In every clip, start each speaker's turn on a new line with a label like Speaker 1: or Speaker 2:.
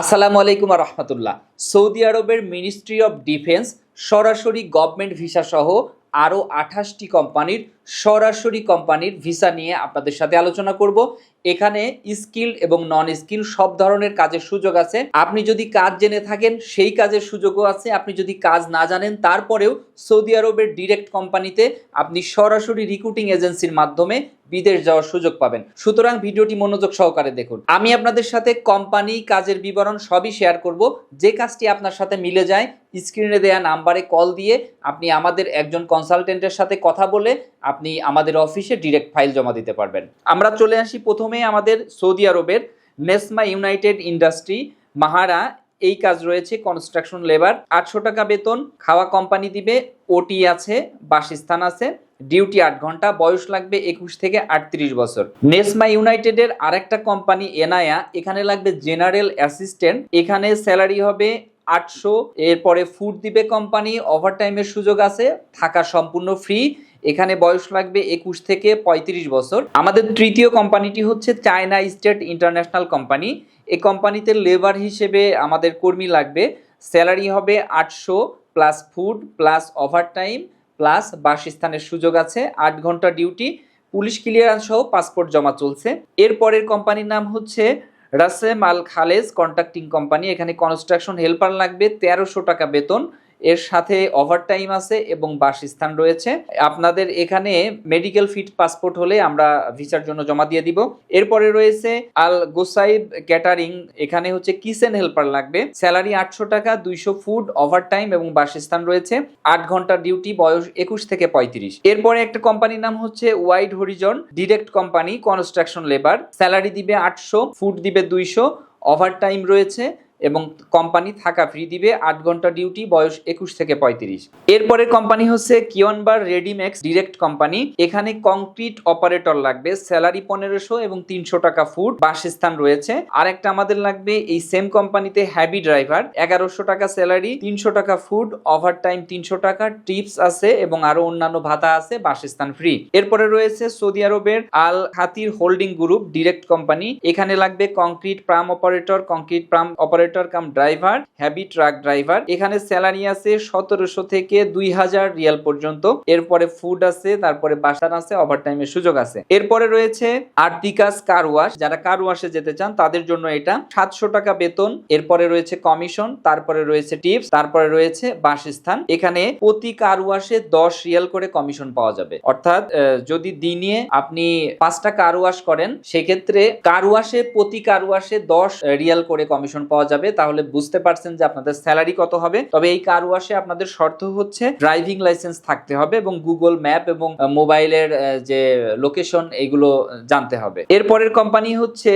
Speaker 1: আসসালামু আলাইকুম রহমতুল্লাহ। সৌদি আরবের মিনিস্ট্রি অফ ডিফেন্স সরাসরি গভর্নমেন্ট ভিসা সহ আরও আঠাশটি কোম্পানির সরাসরি কোম্পানির ভিসা নিয়ে আপনাদের সাথে আলোচনা করব। এখানে স্কিল এবং নন স্কিল সব ধরনের কাজের সুযোগ আছে। আপনি যদি কাজ জেনে থাকেন, সেই কাজের সুযোগও আছে। আপনি যদি কাজ না জানেন, তারপরেও সৌদি আরবের ডিরেক্ট কোম্পানিতে আপনি সরাসরি রিক্রুটিং এজেন্সির মাধ্যমে বিদেশ যাওয়ার সুযোগ পাবেন। সুতরাং ভিডিওটি মনোযোগ সহকারে দেখুন। আমি আপনাদের সাথে কোম্পানি, কাজের বিবরণ সবই শেয়ার করব। যে কাজটি আপনার সাথে মিলে যায় স্ক্রিনে দেওয়া নাম্বারে কল দিয়ে আপনি আমাদের একজন কনসালটেন্টের সাথে কথা বলে আপনি আমাদের অফিসে ডিরেক্ট ফাইল জমা দিতে পারবেন। আমরা চলে আসি প্রথমে আমাদের সৌদি আরবের নেসমা ইউনাইটেড ইন্ডাস্ট্রি, মাহারা, এই কাজ রয়েছে কনস্ট্রাকশন লেবার আটশো টাকা বেতন, খাওয়া কোম্পানি দিবে ওটি আছে, বাসস্থান আছে ডিউটি আট ঘণ্টা, বয়স লাগবে একুশ থেকে আটত্রিশ বছর। নেসমা ইউনাইটেডের আরেকটা কোম্পানি এনায়া, এখানে লাগবে জেনারেল অ্যাসিস্ট্যান্ট এখানে স্যালারি হবে আটশো, এরপরে ফুড দিবে কোম্পানি ওভারটাইমের সুযোগ আছে, থাকা সম্পূর্ণ ফ্রি এখানে বয়স লাগবে একুশ থেকে পঁয়ত্রিশ বছর। আমাদের তৃতীয় কোম্পানিটি হচ্ছে চায়না স্টেট ইন্টারন্যাশনাল কোম্পানি। এই কোম্পানিতে লেবার হিসেবে আমাদের কর্মী লাগবে। স্যালারি হবে আটশো plus food plus overtime plus বাসস্থানের সুযোগ আছে, আট ঘণ্টা ডিউটি, পুলিশ ক্লিয়ারেন্স সহ পাসপোর্ট জমা চলছে। এরপরের কোম্পানির নাম হচ্ছে Rasem Al Khalej contracting company. এখানে কনস্ট্রাকশন হেল্পার লাগবে তেরোশো টাকা বেতন। এর সাথে ওভারটাইম আছে এবং বাসস্থান রয়েছে। আপনাদের এখানে মেডিকেল ফিট পাসপোর্ট হলে আমরা ভিসার জন্য জমা দিয়ে দিব। এরপরে রয়েছে আল গোসাইব ক্যাটারিং এখানে হচ্ছে কিচেন হেল্পার লাগবে। স্যালারি আটশো টাকা, দুইশো ফুড ওভারটাইম এবং বাসস্থান রয়েছে। আট ঘণ্টা ডিউটি বয়স একুশ থেকে পঁয়ত্রিশ। এরপরে একটা কোম্পানির নাম হচ্ছে wide horizon direct company construction labour salary দিবে আটশো ফুড দিবে দুইশো ওভারটাইম রয়েছে। এবং কোম্পানি থাকা ফ্রি দিবে আট ঘণ্টা ডিউটি বয়স একুশ থেকে পঁয়ত্রিশ। এরপরে কোম্পানি হচ্ছে কিয়নবার রেডিমেক্স ডিরেক্ট কোম্পানি। এখানে কংক্রিট অপারেটর লাগবে স্যালারি পনেরোশো এবং তিনশো টাকা ফুড বাসস্থান রয়েছে। আর একটা আমাদের লাগবে, এই সেম কোম্পানিতে হ্যাভি ড্রাইভার এগারোশো টাকা স্যালারি তিনশো টাকা ফুড ওভার টাইম তিনশো টাকা টিপস আছে এবং আরও অন্যান্য ভাতা আছে, বাসস্থান ফ্রি এরপরে রয়েছে সৌদি আরবের আল হাতির হোল্ডিং গ্রুপ ডিরেক্ট কোম্পানি। এখানে লাগবে concrete pram operator concrete pram operator cum driver heavy truck driver এখানে স্যালারি আছে সতেরোশো থেকে দুই হাজার রিয়াল পর্যন্ত। এরপরে ফুড আছে, তারপরে বাসান আছে ওভারটাইমের সুযোগ আছে। এরপরে রয়েছে আর্টিকাস কার ওয়াশ যারা কার ওয়াশে যেতে চান, তাদের জন্য এটা সাতশো টাকা বেতন। এরপরে রয়েছে কমিশন তারপরে রয়েছে টিপস তারপরে রয়েছে বাসস্থান। এখানে প্রতি কার ওয়াশে দশ রিয়াল করে কমিশন পাওয়া যাবে। অর্থাৎ যদি দিনে আপনি পাঁচটা কার ওয়াশ করেন, সেক্ষেত্রে কার ওয়াশে প্রতি কার ওয়াশে দশ রিয়াল করে কমিশন পাওয়া যাবে। তাহলে বুঝতে পারছেন যে আপনাদের স্যালারি কত হবে। তবে এই কার ওয়াশে আপনাদের শর্ত হচ্ছে ড্রাইভিং লাইসেন্স থাকতে হবে এবং গুগল ম্যাপ এবং মোবাইলের যে লোকেশন, এগুলো জানতে হবে। এরপরের কোম্পানি হচ্ছে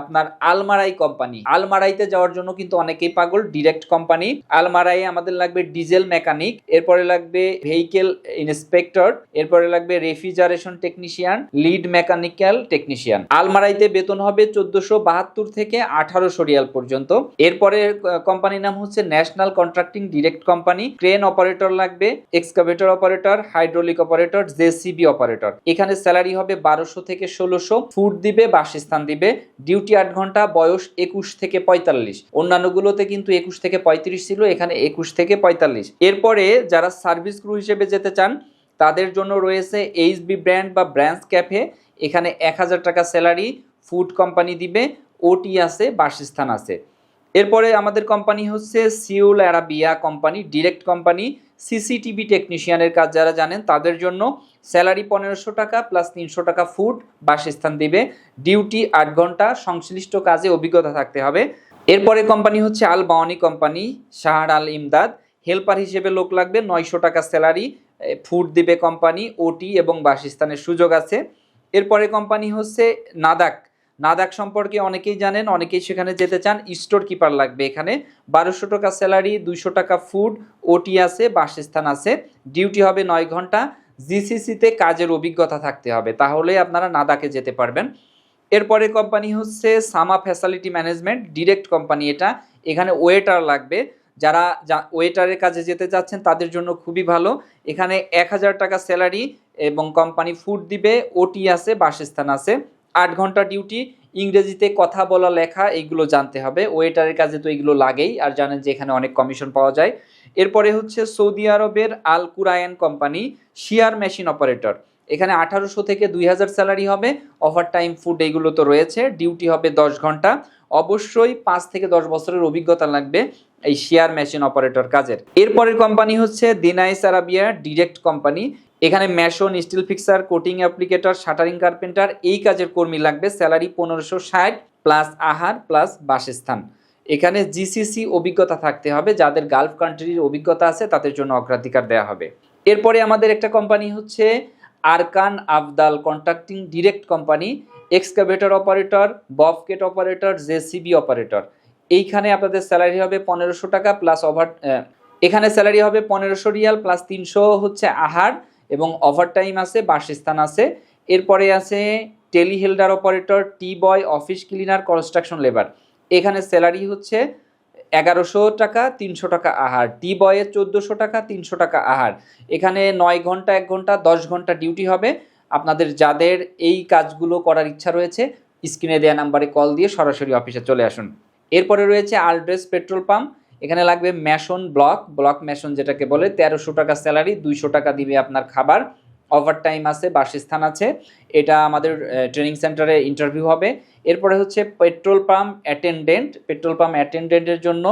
Speaker 1: আপনার আলমারাই কোম্পানি। আলমারাইতে যাওয়ার জন্য কিন্তু অনেকেই পাগল, ডিরেক্ট কোম্পানি। আলমারাই আমাদের লাগবে ডিজেল মেকানিক, এরপরে লাগবে ভেহিকেল ইন্সপেক্টর, এরপরে লাগবে refrigeration technician, lead mechanical technician. আলমারাইতে বেতন হবে চোদ্দশো বাহাত্তর থেকে আঠারোশো রিয়াল পর্যন্ত। এরপরে কোম্পানির নাম হচ্ছে national contracting direct company crane operator লাগবে excavator operator hydraulic operator JCB operator এখানে স্যালারি হবে বারোশো থেকে ষোলোশো ফুড দিবে, বাসস্থান দিবে। ডিউটি আট ঘণ্টা, বয়স একুশ থেকে পঁয়তাল্লিশ। অন্যান্যগুলোতে কিন্তু একুশ থেকে পঁয়ত্রিশ ছিল, এখানে একুশ থেকে পঁয়তাল্লিশ। এরপরে যারা সার্ভিস ক্রু হিসেবে যেতে চান, তাদের জন্য রয়েছে এইচবি ব্র্যান্ড বা ব্র্যান্স ক্যাফে এখানে এক হাজার টাকা স্যালারি ফুড কোম্পানি দিবে ওটি আছে, বাসস্থান আছে। এরপরে আমাদের কোম্পানি হচ্ছে Seoul Arabia company direct company CCTV টেকনিশিয়ানের কাজ যারা জানেন তাদের জন্য স্যালারি পনেরোশো টাকা প্লাস তিনশো টাকা ফুড বাসস্থান দিবে। ডিউটি আট ঘণ্টা, সংশ্লিষ্ট কাজে অভিজ্ঞতা থাকতে হবে। এরপরে কোম্পানি হচ্ছে Al Bawani company Shahar Al Imdad helper হিসেবে লোক লাগবে নয়শো টাকা স্যালারি ফুড দিবে কোম্পানি ওটি এবং বাসস্থানের সুযোগ আছে। এরপরে কোম্পানি হচ্ছে নাদাক নাদাক সম্পর্কে অনেকেই জানেন, অনেকেই সেখানে যেতে চান। স্টোর কিপার লাগবে এখানে। বারোশো টাকা স্যালারি, দুইশো টাকা ফুড ওটি আছে, বাসস্থান আছে। ডিউটি হবে নয় ঘণ্টা। জিসিসিতে কাজের অভিজ্ঞতা থাকতে হবে। তাহলে আপনারা নাদাকে যেতে পারবেন। এরপরে কোম্পানি হচ্ছে সামা ফ্যাসিলিটি ম্যানেজমেন্ট, ডিরেক্ট কোম্পানি এটা। এখানে ওয়েটার লাগবে। যারা ওয়েটারের কাজে যেতে চাচ্ছেন, তাদের জন্য খুবই ভালো। এখানে এক হাজার টাকা স্যালারি এবং কোম্পানি ফুড দিবে ওটি আছে, বাসস্থান আছে। আট ঘণ্টা ডিউটি ইংরেজিতে কথা বলা লেখা এইগুলো জানতে হবে। ওয়েটারের কাজে তো এগুলো লাগেই, আর জানেন যে এখানে অনেক কমিশন পাওয়া যায়। এরপরে হচ্ছে সৌদি আরবের Al Kurayan company, shear machine operator. এখানে আঠারোশো থেকে দুই হাজার স্যালারি হবে ওভার টাইম ফুড এইগুলো তো রয়েছে ডিউটি হবে দশ ঘণ্টা। অবশ্যই পাঁচ থেকে দশ বছরের অভিজ্ঞতা লাগবে এই শেয়ার মেশিন অপারেটর কাজের। এরপরের কোম্পানি হচ্ছে দিনাইস আরাবিয়া ডিরেক্ট কোম্পানি। এখানে mason steel fixer, coating applicator, shuttering carpenter, এই কাজের কর্মী লাগবে স্যালারি পনেরোশো প্লাস আহার প্লাস বাসস্থান। এখানে জিসিসি অভিজ্ঞতা থাকতে হবে, যাদের গালফ কান্ট্রির অভিজ্ঞতা আছে তাদের জন্য অগ্রাধিকার দেওয়া হবে। এরপরে আমাদের একটা কোম্পানি হচ্ছে Arkan Abdal contracting direct company, excavator operator, bobcat operator, JCB operator. এইখানে আপনাদের স্যালারি হবে পনেরোশো টাকা প্লাস ওভার এখানে স্যালারি হবে পনেরোশো রিয়াল প্লাস তিনশো হচ্ছে আহার এবং ওভারটাইম আছে, বাসস্থান আছে। এরপরে আছে telehandler operator tea boy office cleaner construction labour এখানে স্যালারি হচ্ছে এগারোশো টাকা, তিনশো টাকা আহার। টি বয়ের চোদ্দোশো টাকা, তিনশো টাকা আহার। এখানে নয় ঘণ্টা, এক ঘণ্টা, দশ ঘণ্টা ডিউটি হবে। আপনাদের যাদের এই কাজগুলো করার ইচ্ছা রয়েছে স্ক্রিনে দেওয়া নাম্বারে কল দিয়ে সরাসরি অফিসে চলে আসুন। এরপরে রয়েছে আলড্রেস পেট্রোল পাম্প এখানে লাগবে ম্যাশন ব্লক। ব্লক ম্যাশন যেটাকে বলে, তেরোশো টাকা স্যালারি, দুইশো টাকা দিবে আপনার খাবার। ওভার টাইম আছে, বাসস্থান আছে। এটা আমাদের ট্রেনিং সেন্টারে ইন্টারভিউ হবে। এরপরে হচ্ছে petrol pump attendant petrol pump অ্যাটেন্ডেন্টের জন্য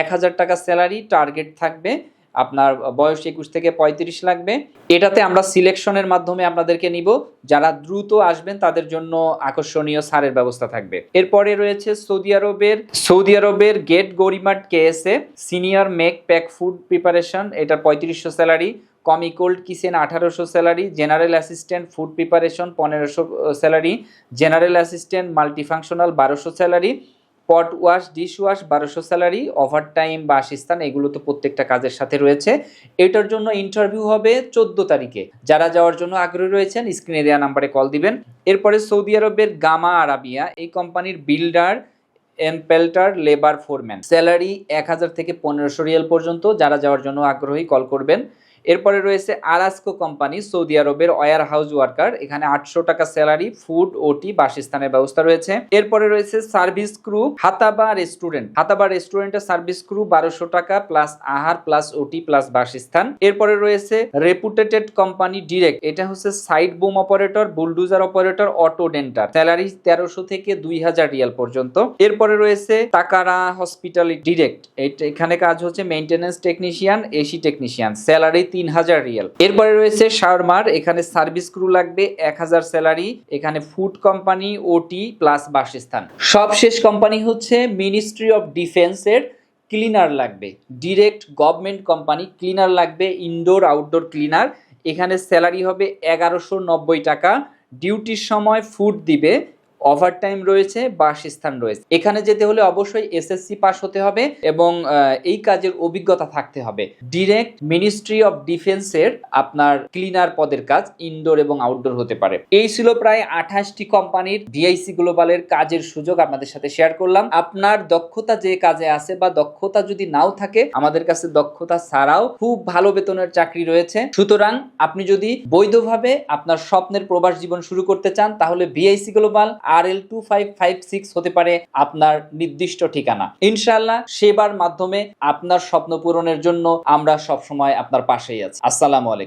Speaker 1: এক হাজার টাকা স্যালারি টার্গেট থাকবে। আপনার বয়স একুশ থেকে পঁয়ত্রিশ লাগবে। এটাতে আমরা সিলেকশনের মাধ্যমে আপনাদেরকে নিব। যারা দ্রুত আসবেন, তাদের জন্য আকর্ষণীয় সারের ব্যবস্থা থাকবে। এরপরে রয়েছে সৌদি আরবের সৌদি আরবের Gate Gourmet KSA, senior make pack food preparation এটার পঁয়ত্রিশশো স্যালারি। কমিকোল্ড কিচেন, আঠারোশো salary. General assistant food preparation, পনেরোশো স্যালারি। জেনারেল অ্যাসিস্ট্যান্ট মাল্টিফাংশনাল, বারোশো salary. Pot wash, dish wash, বারোশো স্যালারি ওভার টাইম বা আসিস্তান, এগুলো তো প্রত্যেকটা কাজের সাথে রয়েছে। এটার জন্য ইন্টারভিউ হবে চোদ্দ তারিখে। যারা যাওয়ার জন্য আগ্রহী রয়েছেন, স্ক্রিনে দেওয়া নাম্বারে কল দিবেন। এরপরে সৌদি আরবের গামা আরাবিয়া, এই কোম্পানির বিল্ডার এম্পেল্টার লেবার ফোরম্যান। স্যালারি এক হাজার থেকে পনেরোশো রিয়াল পর্যন্ত। যারা যাওয়ার জন্য আগ্রহী, কল করবেন। এরপরে রয়েছে আরাস্কো কোম্পানি, সৌদি আরবের ওয়ার হাউস ওয়ার্কার। এখানে আটশো টাকা স্যালারি, ফুড, ওটি, বাসস্থানের ব্যবস্থা রয়েছে। এরপরে রয়েছে service crew, Hataba restaurant. Hataba রেস্টুরেন্টের সার্ভিস ক্রু বারোশো টাকা প্লাস আহার প্লাস ওটি প্লাস বাসস্থান। এরপরে রয়েছে রেপুটেটেড কোম্পানি ডিরেক্ট। এটা হচ্ছে side boom operator, bulldozer operator, auto ডেন্টার। Salary তেরোশো থেকে দুই হাজার রিয়াল পর্যন্ত। এরপরে রয়েছে টাকারা হসপিটালিটি ডিরেক্ট। এখানে কাজ হচ্ছে maintenance technician, AC technician. Salary তিন হাজার রিয়াল। এরপরে রয়েছে শারমার এখানে সার্ভিস ক্রু লাগবে এক হাজার স্যালারি, এখানে ফুড কোম্পানি ওটি প্লাস বাসস্থান। সবশেষ কোম্পানি হচ্ছে মিনিস্ট্রি অফ ডিফেন্সের ক্লিনার লাগবে। ডিরেক্ট গভর্নমেন্ট কোম্পানি ক্লিনার লাগবে, ইনডোর, আউটডোর ক্লিনার। এখানে স্যালারি হবে এগারোশো নব্বই টাকা। ডিউটির সময় ফুড দিবে ওভার টাইম রয়েছে, বাসস্থান রয়েছে। এখানে যেতে হলে অবশ্যই এসএসসি পাস হতে হবে এবং এই কাজের অভিজ্ঞতা থাকতে হবে। ডিরেক্ট মিনিস্ট্রি অফ ডিফেন্সের আপনার ক্লিনার পদের কাজ ইনডোর এবং আউটডোর হতে পারে। এই ছিল প্রায় আঠাশটি কোম্পানির ডিআইসি গ্লোবালের কাজের সুযোগ আপনাদের সাথে শেয়ার করলাম। আপনার দক্ষতা যে কাজে আছে বা দক্ষতা যদি নাও থাকে, আমাদের কাছে দক্ষতা ছাড়াও খুব ভালো বেতনের চাকরি রয়েছে। সুতরাং আপনি যদি বৈধভাবে আপনার স্বপ্নের প্রবাস জীবন শুরু করতে চান, তাহলে BIC global R L two five five six হতে পারে আপনার নির্দিষ্ট ঠিকানা। ইনশাল্লাহ সেবার মাধ্যমে আপনার স্বপ্ন পূরণের জন্য আমরা সবসময় আপনার পাশেই আছি। আসসালামু আলাইকুম।